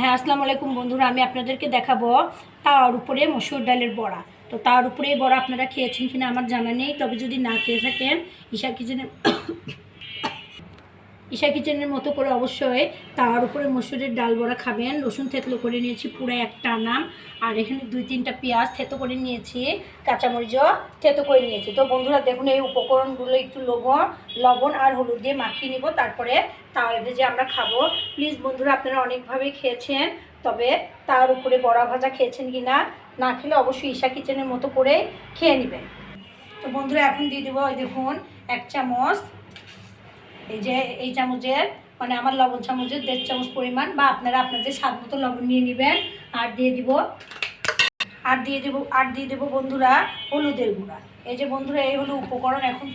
হ্যাঁ আসসালামু আলাইকুম বন্ধুরা, আমি আপনাদেরকে দেখাবো তার উপরে মসুর ডালের বড়া। তো তার উপরে বড়া আপনারা খেয়েছেন কিনা আমার জানা নেই, তবে যদি না খেয়ে থাকেন ঈশা কিচেনের ঈশা কিচেনের মতো করে অবশ্যই তার উপরে মসুরের ডাল বড়া খাবেন রসুন থেতলো করে নিয়েছি পুরো একটা নাম আর এখানে দুই তিনটা পেঁয়াজ থেতো করে নিয়েছি কাঁচামরিচও থেতো করে নিয়েছি। তো বন্ধুরা, দেখুন এই উপকরণগুলো একটু লবণ লবণ আর হলুদ দিয়ে মাখিয়ে নিব, তারপরে তাওয়ায় ভেজে আমরা খাব। প্লিজ বন্ধুরা, আপনারা অনেকভাবেই খেয়েছেন, তবে তার উপরে বড়া ভাজা খেয়েছেন কি না না খেলে অবশ্যই ঈশা কিচেনের মতো করে খেয়ে নেবেন। তো বন্ধুরা, এখন দিয়ে দেবো ওই দেখুন এক চামচ এই যে, এই চামচের মানে আমার লবণ চামচের দেড় চামচ পরিমাণ, বা আপনারা আপনাদের স্বাদ মতো লবণ নিয়ে নেবেন। আর দিয়ে দিব, আর দিয়ে দেবো, আর দিয়ে দেবো বন্ধুরা হলুদের গুঁড়া। এই যে বন্ধুরা, এই হলো উপকরণ এখন।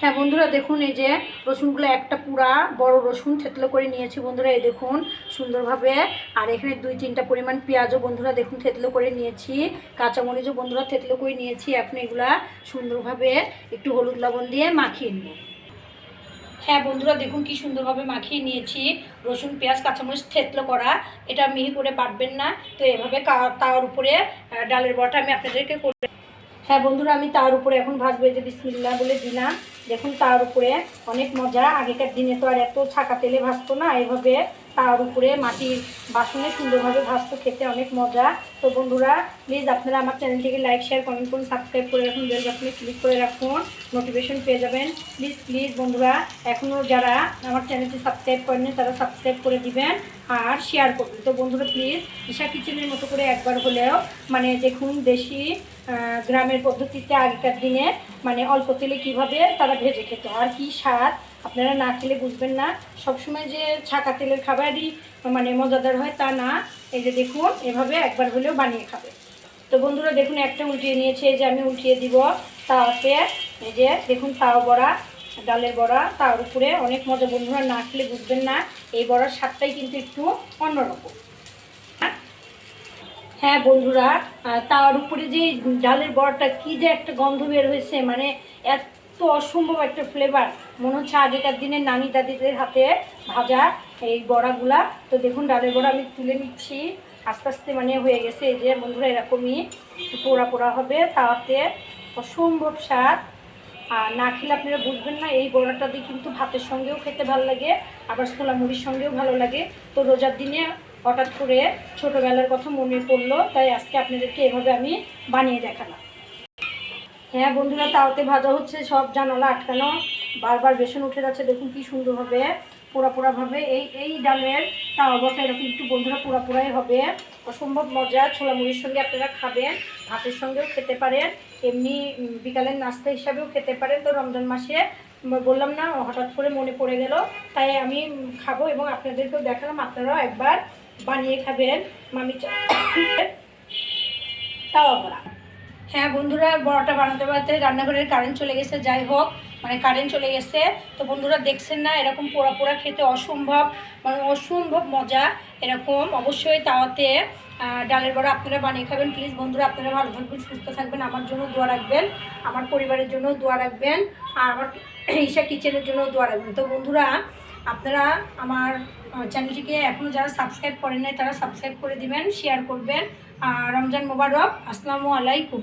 হ্যাঁ বন্ধুরা, দেখুন এই যে রসুনগুলো একটা পুরা বড় রসুন থেতলো করে নিয়েছি বন্ধুরা, এই দেখুন সুন্দরভাবে। আর এখানে দুই তিনটা পরিমাণ পেঁয়াজও বন্ধুরা, দেখুন থেতলো করে নিয়েছি। কাঁচামরিচও বন্ধুরা থেতলো করে নিয়েছি। এখন এগুলা সুন্দরভাবে একটু হলুদ লবণ দিয়ে মাখিয়ে নেব। হ্যাঁ বন্ধুরা, দেখুন কি সুন্দরভাবে মাখিয়ে নিয়েছি। রসুন, পেঁয়াজ, কাঁচামরিচ, থেতলো করা। এটা মিহি করে বাটবেন না। তো এভাবে তাওয়ার উপরে ডালের বড়াটা আমি আপনাদেরকে করে হ্যাঁ বন্ধুরা, আমি তার উপরে এখন ভাজবো যে বিসমিল্লা বলে দিলাম। দেখুন তার উপরে অনেক মজা। আগেকার দিনে তো আর এত ছাকা তেলে ভাজতো না এইভাবে তার উপরে মাটির বাসনে সুন্দরভাবে ভাজতো খেতে অনেক মজা। তো বন্ধুরা প্লিজ আপনারা আমার চ্যানেলটিকে লাইক শেয়ার কমেন্ট করুন সাবস্ক্রাইব করে রাখুন বেল বাটনে ক্লিক করে রাখুন নোটিফিকেশন পেয়ে যাবেন। প্লিজ প্লিজ বন্ধুরা এখনও যারা আমার চ্যানেলটি সাবস্ক্রাইব করেনি তারা সাবস্ক্রাইব করে দিবেন আর শেয়ার করবেন। তো বন্ধুরা প্লিজ ঈশা কিচেনের মতো করে একবার হলেও মানে দেখুন দেশি গ্রামের পদ্ধতিতে আগেকার দিনে মানে অল্প তেলে কীভাবে তারা ভেজে খেত আর কি স্বাদ, আপনারা না খেলে বুঝবেন না। সবসময় যে ছাকা তেলের খাবারই মানে মজাদার হয় তা না। এই যে দেখুন, এভাবে একবার হলেও বানিয়ে খাবে। তো বন্ধুরা দেখুন, একটা উল্টিয়ে নিয়েছে যে আমি উল্টিয়ে দিব তাওয়াতে এই যে দেখুন, তাও বড়া, ডালের বড়া, তার উপরে অনেক মজা। বন্ধুরা না খেলে বুঝবেন না, এই বড়ার স্বাদটাই কিন্তু একটু অন্যরকম। হ্যাঁ বন্ধুরা তার উপরে যে ডালের বড়াটা কি যে একটা গন্ধ বের হয়েছে মানে এত অসম্ভব একটা ফ্লেভার মনে হচ্ছে আগেকার দিনের নানি দাদিদের হাতে ভাজা এই বড়াগুলা। তো দেখুন, ডালের বড়া আমি তুলে নিচ্ছি। আস্তে আস্তে মানে হয়ে গেছে যে, বন্ধুরা এরকমই পোড়া পোড়া হবে তাতে অসম্ভব স্বাদ। আর না খেলে আপনারা বুঝবেন না, এই বড়াটা দিয়ে কিন্তু ভাতের সঙ্গেও খেতে ভালো লাগে, আবার ছোলা মুড়ির সঙ্গেও ভালো লাগে। তো রোজার দিনে হঠাৎ করে ছোটোবেলার কথা মনে পড়ল, তাই আজকে আপনাদেরকে এভাবে আমি বানিয়ে দেখালাম। হ্যাঁ বন্ধুরা তাওতে ভাজা হচ্ছে সব জানালা আটকানো। বারবার বেসন উঠে যাচ্ছে, দেখুন কি সুন্দরভাবে পোড়া পোড়াভাবে এই এই ডালের তাওয়া বসা এরকম একটু বন্ধুরা পোড়া পোড়াই হবে। অসম্ভব মজা ছোলা মুড়ির সঙ্গে আপনারা খাবেন, ভাতের সঙ্গেও খেতে পারেন, এমনি বিকালের নাস্তা হিসাবেও খেতে পারেন। তো রমজান মাসে বললাম না, হঠাৎ করে মনে পড়ে গেল, তাই আমি খাব এবং আপনাদেরকেও দেখালাম, আপনারাও একবার বানিয়ে খাবেন। মামি তাওয়া বড়া। হ্যাঁ বন্ধুরা, বড়াটা বানাতে বানাতে রান্নাঘরের কারেন্ট চলে গেছে, যাই হোক মানে কারেন্ট চলে গেছে। তো বন্ধুরা, দেখছেন না, এরকম পোড়া পোড়া খেতে অসম্ভব মানে অসম্ভব মজা এরকম। অবশ্যই তাওয়াতে ডালের বড়া আপনারা বানিয়ে খাবেন। প্লিজ বন্ধুরা, আপনারা ভালো থাকবেন, সুস্থ থাকবেন, আমার জন্য দোয়া রাখবেন, আমার পরিবারের জন্য দোয়া রাখবেন, আর আমার ঈশা কিচেনের জন্য দোয়া রাখবেন। তো বন্ধুরা আপনারা আমার চ্যানেলটিকে এখনও যারা সাবস্ক্রাইব করেন নাই তারা সাবস্ক্রাইব করে দিবেন শেয়ার করবেন। আর রমজান মোবারক, আসসালামু আলাইকুম।